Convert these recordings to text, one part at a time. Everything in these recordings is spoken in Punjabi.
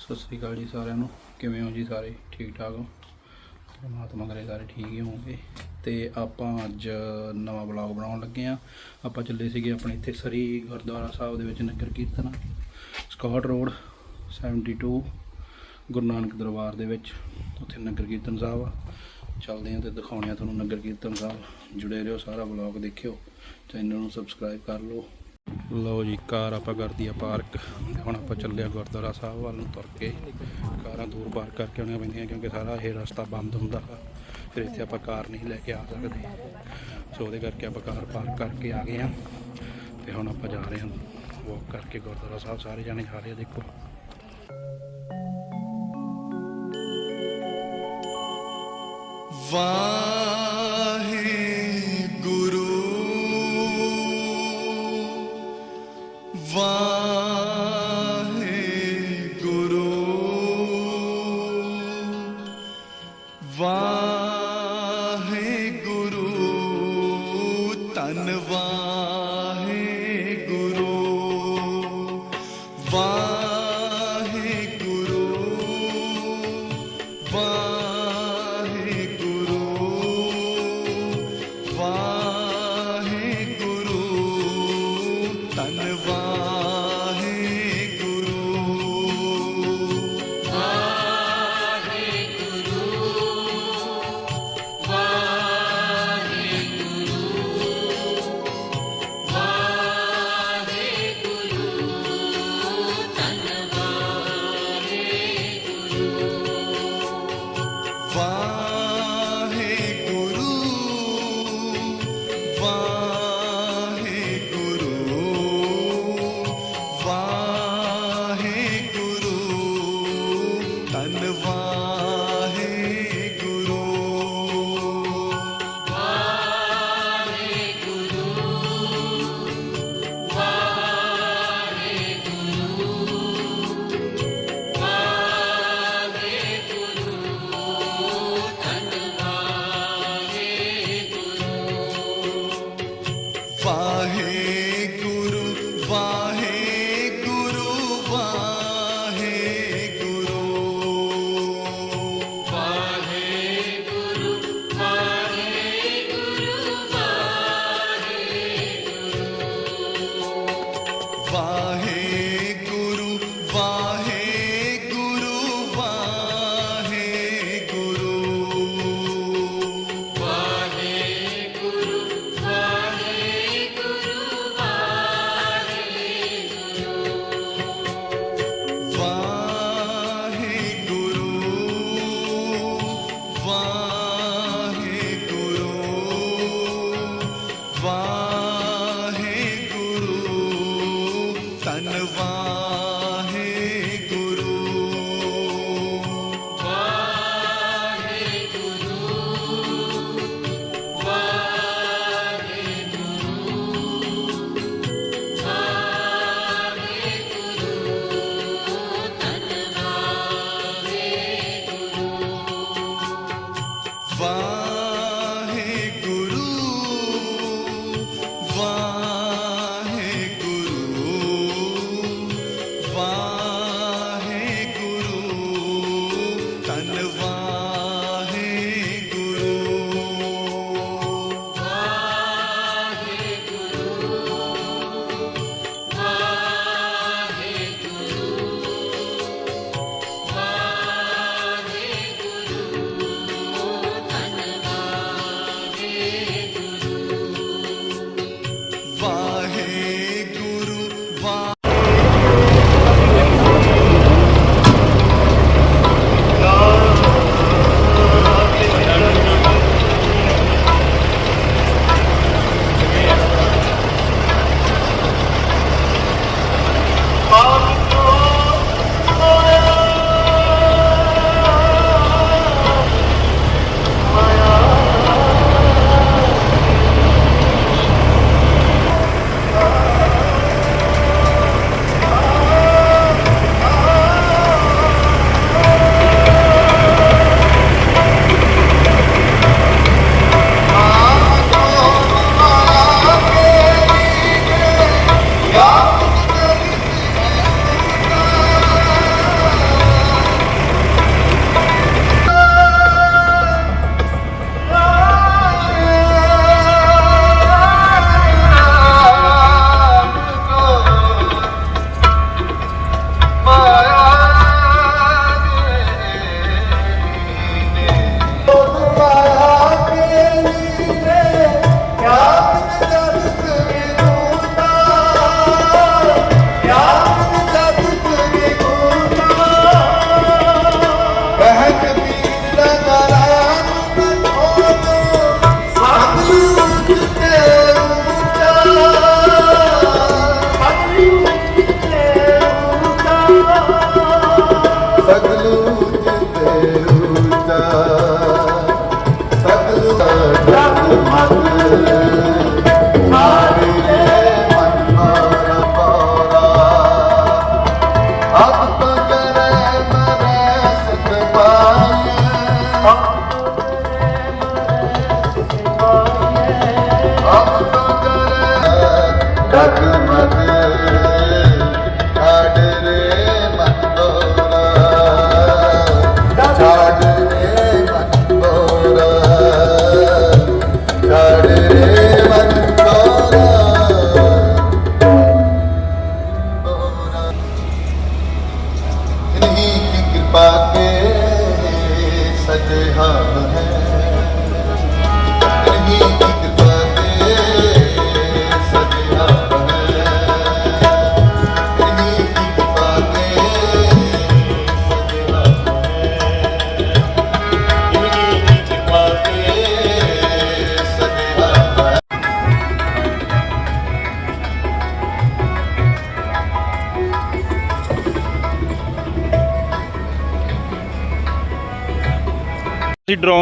ਸਤਿ ਸ੍ਰੀ ਅਕਾਲ ਜੀ ਸਾਰਿਆਂ ਨੂੰ। ਕਿਵੇਂ ਹੋ ਜੀ ਸਾਰੇ? ਠੀਕ ਠਾਕ ਹੋ? ਪਰਮਾਤਮਾ ਕਰੇ ਸਾਰੇ ਠੀਕ ਹੀ ਹੋਵੋਗੇ ਤੇ ਆਪਾਂ ਅੱਜ ਨਵਾਂ ਬਲੌਗ ਬਣਾਉਣ ਲੱਗੇ ਆ ਆਪਾਂ ਚੱਲੇ ਸੀਗੇ ਆਪਣੇ ਇੱਥੇ ਸਰੀ ਗੁਰਦੁਆਰਾ ਸਾਹਿਬ ਦੇ ਵਿੱਚ ਨਗਰ ਕੀਰਤਨ, ਸਕਾਟ ਰੋਡ 72 ਗੁਰੂ ਨਾਨਕ ਦਰਬਾਰ ਦੇ ਵਿੱਚ। ਉੱਥੇ ਨਗਰ ਕੀਰਤਨ ਸਾਹਿਬ ਆ। ਚੱਲਦੇ ਆ ਤੇ ਦਿਖਾਉਣੇ ਆ ਤੁਹਾਨੂੰ ਨਗਰ ਕੀਰਤਨ ਸਾਹਿਬ। ਜੁੜੇ ਰਹੋ ਸਾਰਾ ਬਲੌਗ ਦੇਖਿਓ। ਚੈਨਲ ਨੂੰ ਸਬਸਕ੍ਰਾਈਬ ਕਰ ਲਓ। ਲਓ ਜੀ, ਕਾਰ ਆਪਾਂ ਕਰਦੀ ਆ ਪਾਰਕ। ਹੁਣ ਆਪਾਂ ਚੱਲੇ ਆ ਗੁਰਦੁਆਰਾ ਸਾਹਿਬ ਵੱਲ ਨੂੰ ਤੁਰ ਕੇ। ਕਾਰਾਂ ਦੂਰ ਪਾਰਕ ਕਰਕੇ ਆਉਣੀਆਂ ਪੈਂਦੀਆਂ ਕਿਉਂਕਿ ਸਾਰਾ ਇਹ ਰਸਤਾ ਬੰਦ ਹੁੰਦਾ ਫਿਰ ਇੱਥੇ ਆਪਾਂ ਕਾਰ ਨਹੀਂ ਲੈ ਕੇ ਆ ਸਕਦੇ। ਸੋ ਉਹਦੇ ਕਰਕੇ ਆਪਾਂ ਕਾਰ ਪਾਰਕ ਕਰਕੇ ਆ ਗਏ ਆ। ਤੇ ਹੁਣ ਆਪਾਂ ਜਾ ਰਹੇ ਹਾਂ ਵਾਕ ਕਰਕੇ ਗੁਰਦੁਆਰਾ ਸਾਹਿਬ। ਸਾਰੇ ਜਾਣੇ ਜਾ ਰਹੇ ਆ, ਦੇਖੋ। ਵਾਹਿਗੁਰੂ।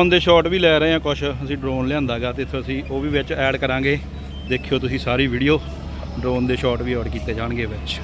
ਡਰੋਨ ਦੇ ਸ਼ਾਟ ਵੀ ਲੈ ਰਹੇ ਹਾਂ ਕੁਝ ਅਸੀਂ ਡਰੋਨ ਲਿਆਂਦਾਗਾ ਤੇ ਇੱਥੇ ਅਸੀਂ ਉਹ ਵੀ ਵਿੱਚ ਐਡ ਕਰਾਂਗੇ। ਦੇਖਿਓ ਤੁਸੀਂ ਸਾਰੀ ਵੀਡੀਓ ਡਰੋਨ ਦੇ ਸ਼ਾਟ ਵੀ ਐਡ ਕੀਤੇ ਜਾਣਗੇ ਵਿੱਚ।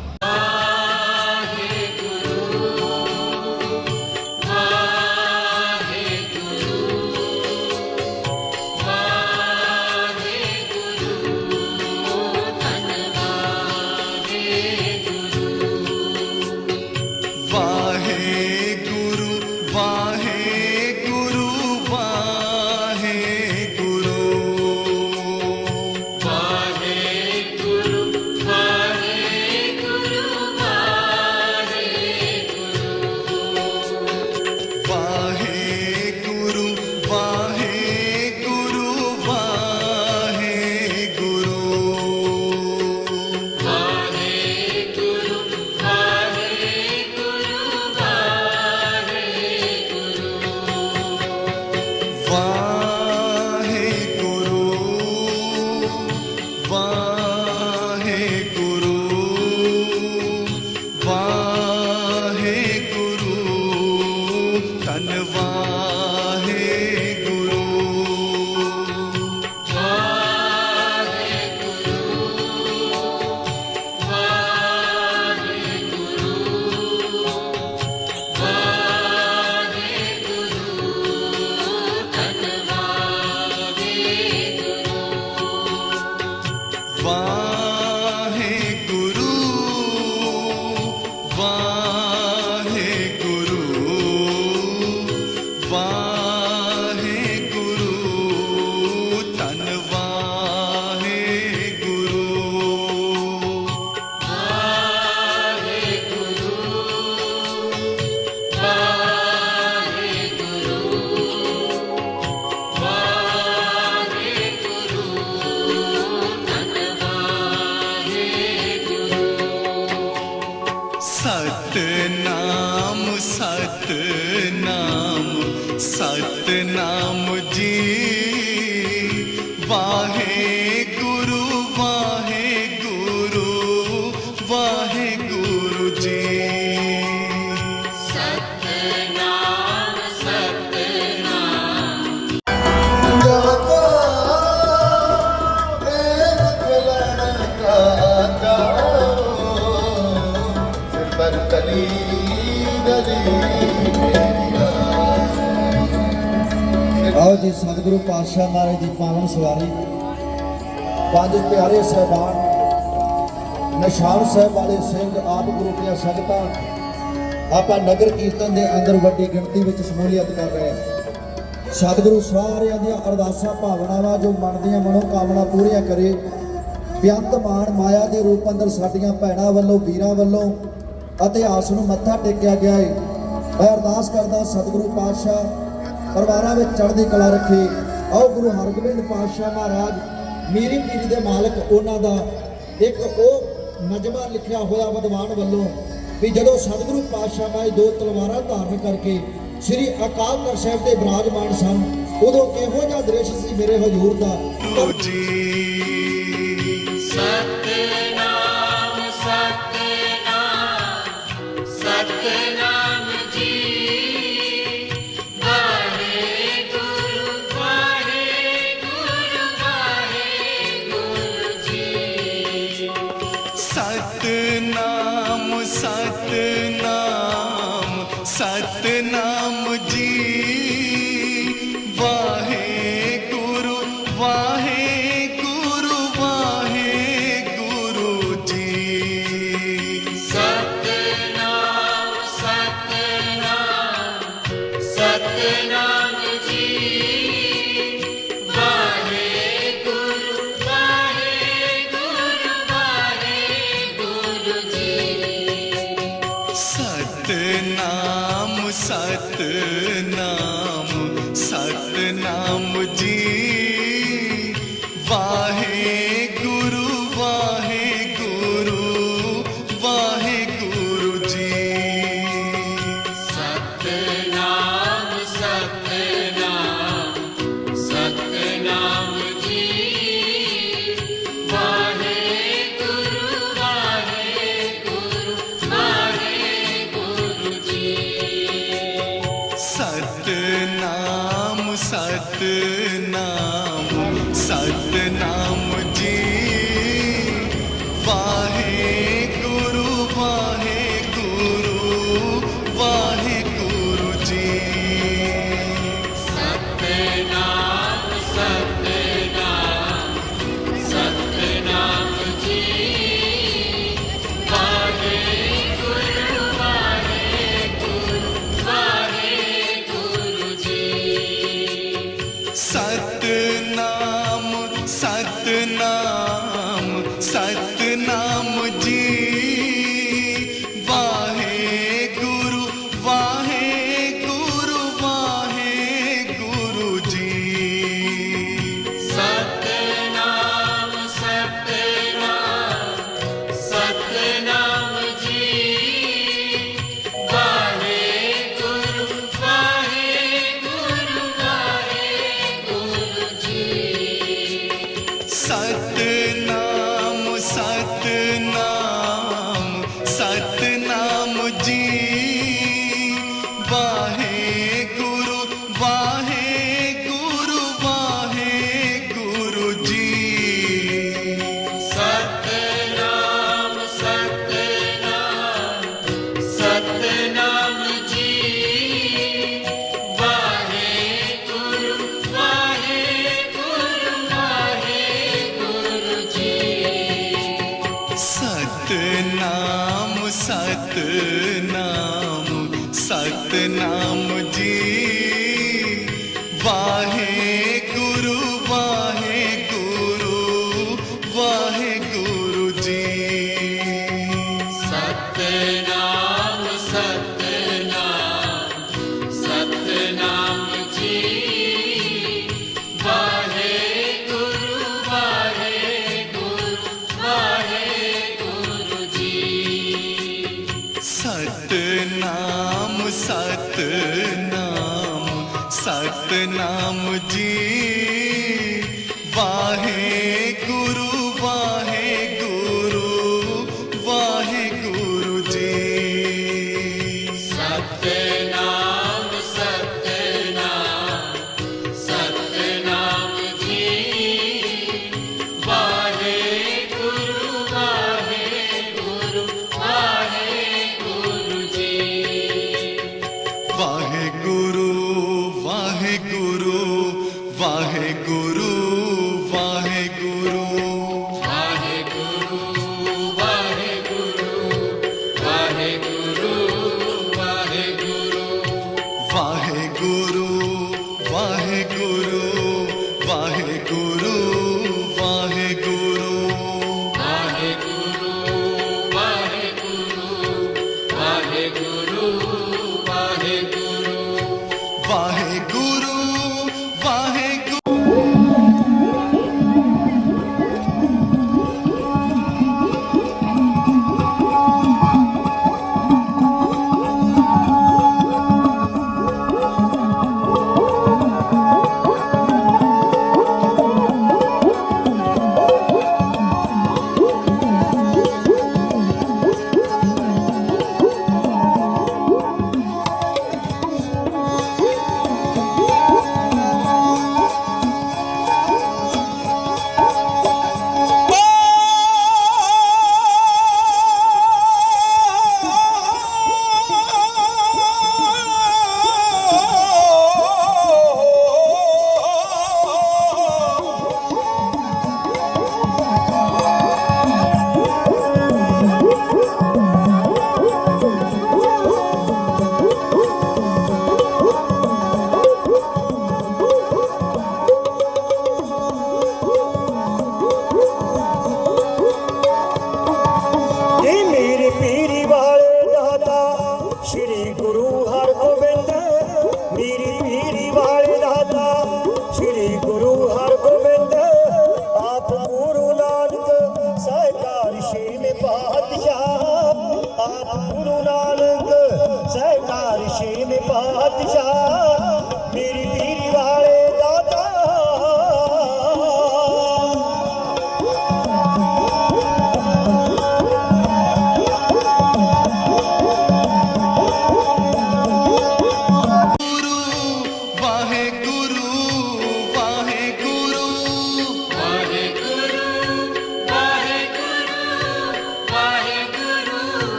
One ਜੀ, ਸਤਿਗੁਰੂ ਪਾਤਸ਼ਾਹ ਮਹਾਰਾਜ ਦੀ ਪਾਵਨ ਸਵਾਰੀ। ਪੰਜ ਪਿਆਰੇ ਸਹਿਬਾਨ, ਨਿਸ਼ਾਨ ਸਾਹਿਬ ਵਾਲੇ ਸਿੰਘ, ਆਪ ਗੁਰੂ ਦੀਆਂ ਸੰਗਤਾਂ, ਆਪਾਂ ਨਗਰ ਕੀਰਤਨ ਦੇ ਅੰਦਰ ਵੱਡੀ ਗਿਣਤੀ ਵਿੱਚ ਸ਼ਮੂਲੀਅਤ ਕਰ ਰਹੇ ਹਾਂ। ਸਤਿਗੁਰੂ ਸਾਰਿਆਂ ਦੀਆਂ ਅਰਦਾਸਾਂ, ਭਾਵਨਾਵਾਂ ਜੋ ਮਨ ਦੀਆਂ ਮਨੋ ਕਾਮਨਾ ਪੂਰੀਆਂ ਕਰੇ ਬੇਅੰਤ ਮਾਨ ਮਾਇਆ ਦੇ ਰੂਪ ਅੰਦਰ ਸਾਡੀਆਂ ਭੈਣਾਂ ਵੱਲੋਂ, ਵੀਰਾਂ ਵੱਲੋਂ, ਇਤਿਹਾਸ ਨੂੰ ਮੱਥਾ ਟੇਕਿਆ ਗਿਆ ਹੈ ਮੈਂ ਅਰਦਾਸ ਕਰਦਾ ਸਤਿਗੁਰੂ ਪਾਤਸ਼ਾਹ ਪਰਿਵਾਰਾਂ ਵਿੱਚ ਚੜ੍ਹਦੀ ਕਲਾ ਰੱਖੇ। ਆਓ ਗੁਰੂ ਹਰਗੋਬਿੰਦ ਪਾਤਸ਼ਾਹ ਮਹਾਰਾਜ ਮੀਰੀ ਪੀਰੀ ਦੇ ਮਾਲਕ ਉਹਨਾਂ ਦਾ ਇੱਕ ਉਹ ਨਜਮਾ ਲਿਖਿਆ ਹੋਇਆ ਵਿਦਵਾਨ ਵੱਲੋਂ ਵੀ ਜਦੋਂ ਸਤਿਗੁਰੂ ਪਾਤਸ਼ਾਹ ਮਾਈ ਦੋ ਤਲਵਾਰਾਂ ਧਾਰਨ ਕਰਕੇ ਸ੍ਰੀ ਅਕਾਲ ਤਖਤ ਸਾਹਿਬ ਤੇ ਬਿਰਾਜਮਾਨ ਸਨ ਉਦੋਂ ਕਿਹੋ ਜਿਹਾ ਦ੍ਰਿਸ਼ ਸੀ ਮੇਰੇ ਹਜ਼ੂਰ ਦਾ? ਜੀ। ਸਤਨਾਮ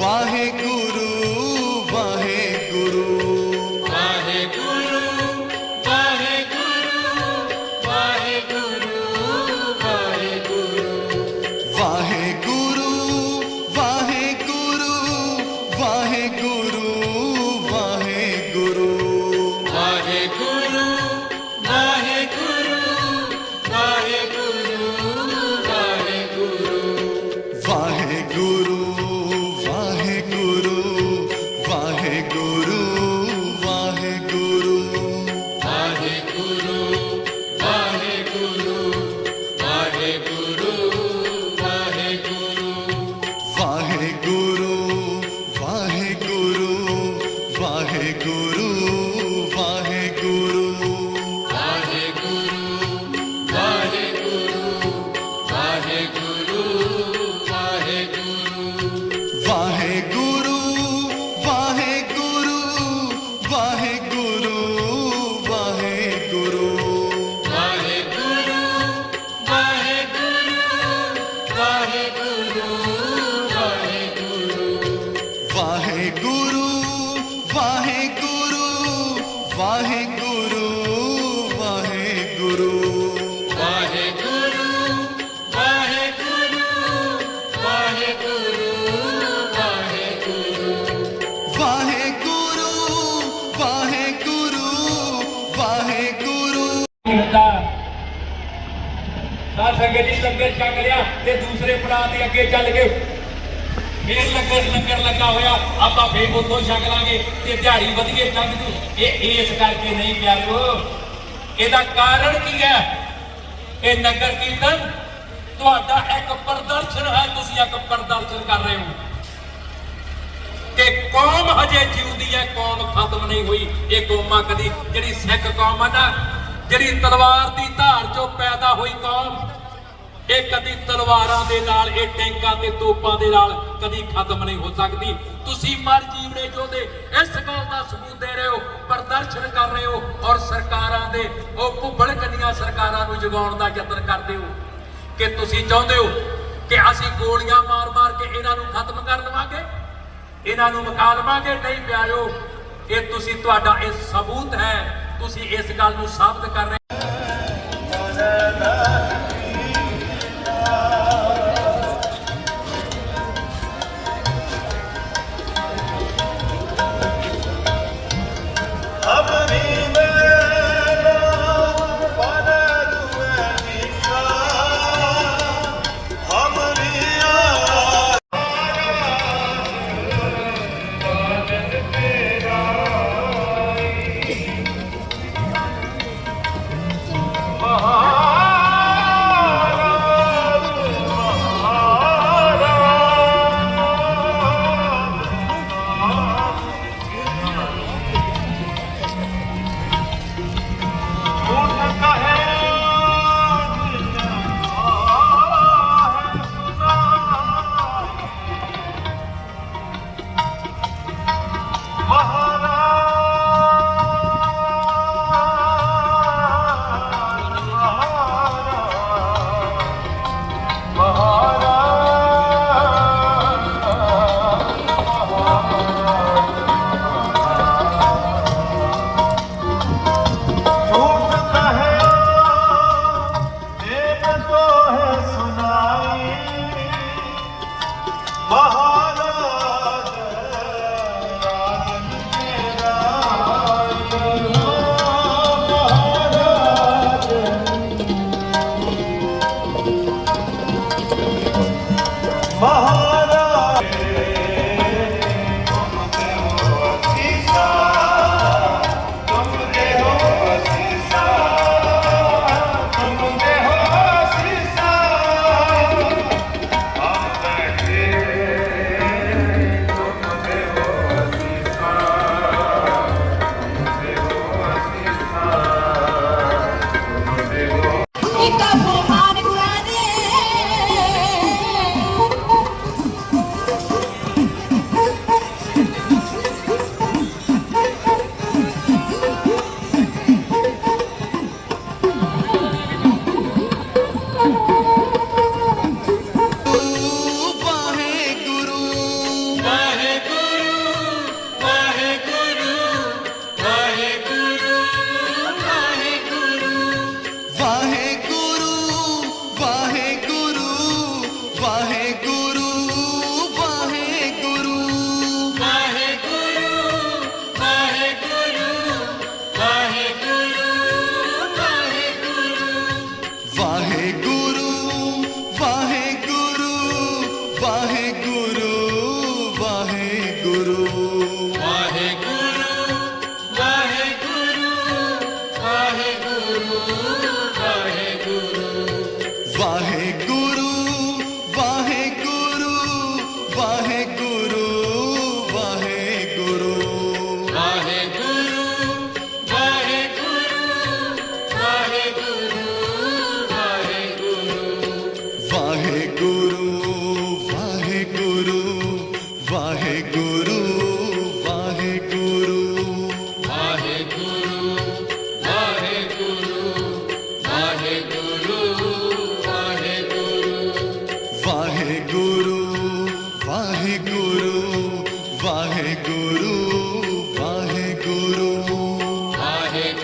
ਵਾਹਿਗੁਰੂ ਛਕ ਲਿਆ ਤੇ ਦੂਸਰੇ ਪੜਾਅ ਦੇ ਅੱਗੇ ਚੱਲ ਗਏ ਫੇਰ ਲੰਗਰ ਲੰਗਰ ਲੱਗਾ ਹੋਇਆ। ਆਪਾਂ ਫੇਰ ਉੱਥੋਂ ਛਕ ਲਾਂਗੇ ਤੇ ਦਿਹਾੜੀ ਵਧੀਆ ਲੰਘ ਜੂ। ਇਹ ਇਸ ਕਰਕੇ ਨਹੀਂ ਪਿਆਰਿਓ ਇਹਦਾ ਕਾਰਨ ਕੀ ਹੈ? ਇਹ ਨਗਰ ਕੀਰਤਨ ਤੁਹਾਡਾ ਇੱਕ ਪ੍ਰਦਰਸ਼ਨ ਹੈ, ਤੁਸੀਂ ਇੱਕ ਪ੍ਰਦਰਸ਼ਨ ਕਰ ਰਹੇ ਹੋ। ਕਿ ਕੌਮ ਹਜੇ ਜਿਉਂਦੀ ਹੈ, ਕੌਮ ਖਤਮ ਨਹੀਂ ਹੋਈ। ਇਹ ਕੌਮਾਂ ਕਦੀ, ਜਿਹੜੀ ਸਿੱਖ ਕੌਮ ਹੈ ਨਾ, ਜਿਹੜੀ ਤਲਵਾਰ ਦੀ ਧਾਰ ਚੋਂ ਪੈਦਾ ਹੋਈ ਕੌਮ ਇਹ ਕਦੀ ਤਲਵਾਰਾਂ ਦੇ ਨਾਲ, ਇਹ ਟੈਂਕਾਂ ਤੇ ਤੋਪਾਂ ਦੇ ਨਾਲ ਕਦੀ ਖਤਮ ਨਹੀਂ ਹੋ ਸਕਦੀ। ਤੁਸੀਂ ਮਰ ਜੀਵੜੇ ਜੋਧੇ ਇਸ ਗੱਲ ਦਾ ਸਬੂਤ ਦੇ ਰਹੇ ਹੋ, ਪ੍ਰਦਰਸ਼ਨ ਕਰ ਰਹੇ ਹੋ ਔਰ ਸਰਕਾਰਾਂ ਦੇ ਉਹ ਭੁੱਬੜ ਕੰਨੀਆਂ ਸਰਕਾਰਾਂ ਨੂੰ ਜਗਾਉਣ ਦਾ ਯਤਨ ਕਰਦੇ ਹੋ ਕਿ ਤੁਸੀਂ ਚਾਹੁੰਦੇ ਹੋ ਕਿ ਅਸੀਂ ਗੋਲੀਆਂ ਮਾਰ-ਮਾਰ ਕੇ ਇਹਨਾਂ ਨੂੰ ਖਤਮ ਕਰ ਲਵਾਂਗੇ? ਇਹਨਾਂ ਨੂੰ ਮੁਕਾ ਲਵਾਂਗੇ? ਨਹੀਂ ਪਿਆਰਿਓ, ਇਹ ਤੁਸੀਂ ਤੁਹਾਡਾ ਇਹ ਸਬੂਤ ਹੈ। ਤੁਸੀਂ ਇਸ ਗੱਲ ਨੂੰ ਸਾਬਤ ਕਰ ਰਹੇ ਹੋ।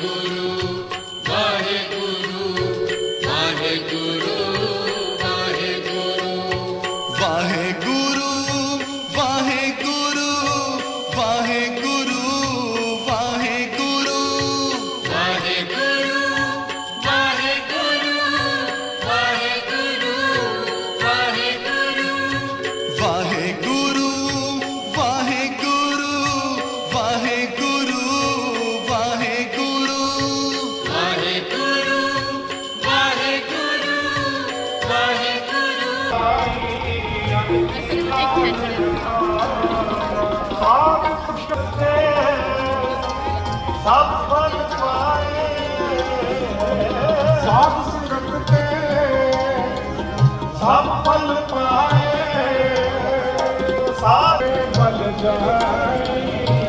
Guru. ਬਲ ਜਾਈ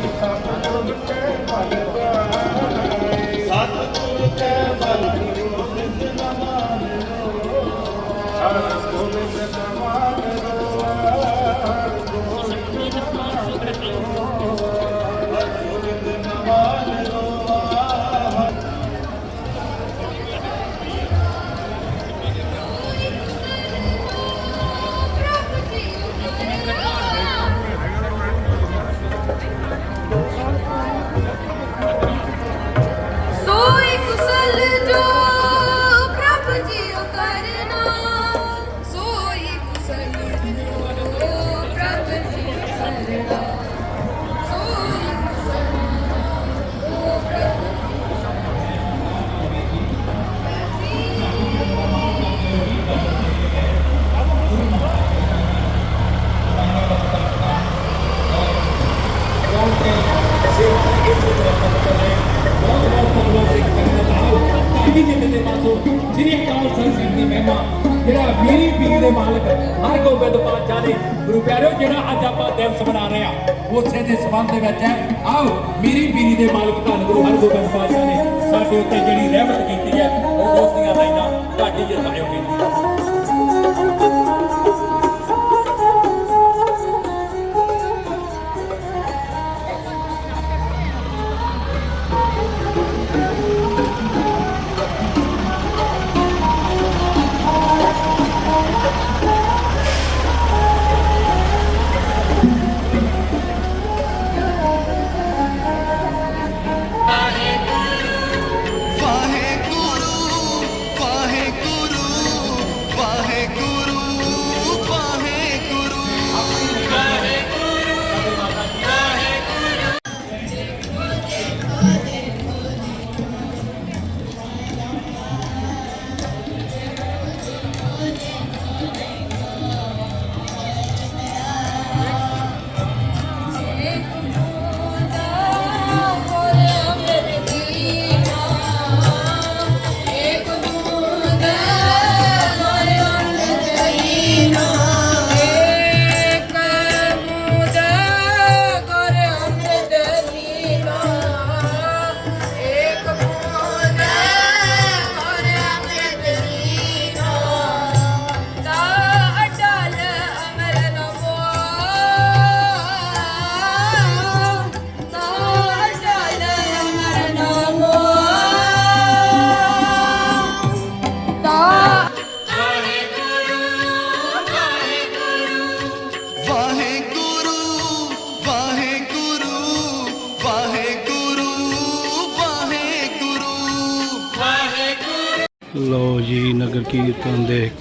ਉਸੇ ਦੇ ਸਬੰਧ ਦੇ ਵਿੱਚ ਹੈ। ਆਓ, ਮੇਰੀ ਪੀਰੀ ਦੇ ਮਾਲਕ ਧੰਨ ਗੁਰੂ ਹਰਗੋਬਿੰਦ ਪਾਤਸ਼ਾਹ ਨੇ ਸਾਡੇ ਉੱਤੇ ਜਿਹੜੀ ਰਹਿਮਤ ਕੀਤੀ ਹੈ, ਉਹ ਉਸ ਦੀਆਂ ਲਾਈਨਾਂ ਢਾਡੀ ਜਸਾਇਓ ਕੀਤੀ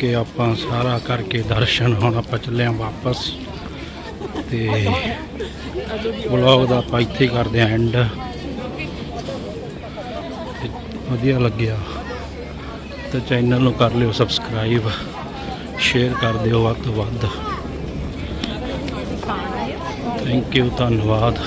ਕੇ ਆਪਾਂ ਸਾਰਾ ਕਰਕੇ ਦਰਸ਼ਨ ਹੁਣ ਆਪਾਂ ਚੱਲੇ ਆਂ ਵਾਪਸ। ਤੇ ਵਲੌਗ ਦਾ ਆਪਾਂ ਇੱਥੇ ਕਰਦੇ ਆਂ ਐਂਡ ਵਧੀਆ ਲੱਗਿਆ। ਤੇ ਚੈਨਲ ਨੂੰ ਕਰ ਲਿਓ ਸਬਸਕ੍ਰਾਈਬ ਸ਼ੇਅਰ ਕਰ ਦਿਓ ਵੱਧ ਤੋਂ ਵੱਧ। ਥੈਂਕ ਯੂ ਧੰਨਵਾਦ।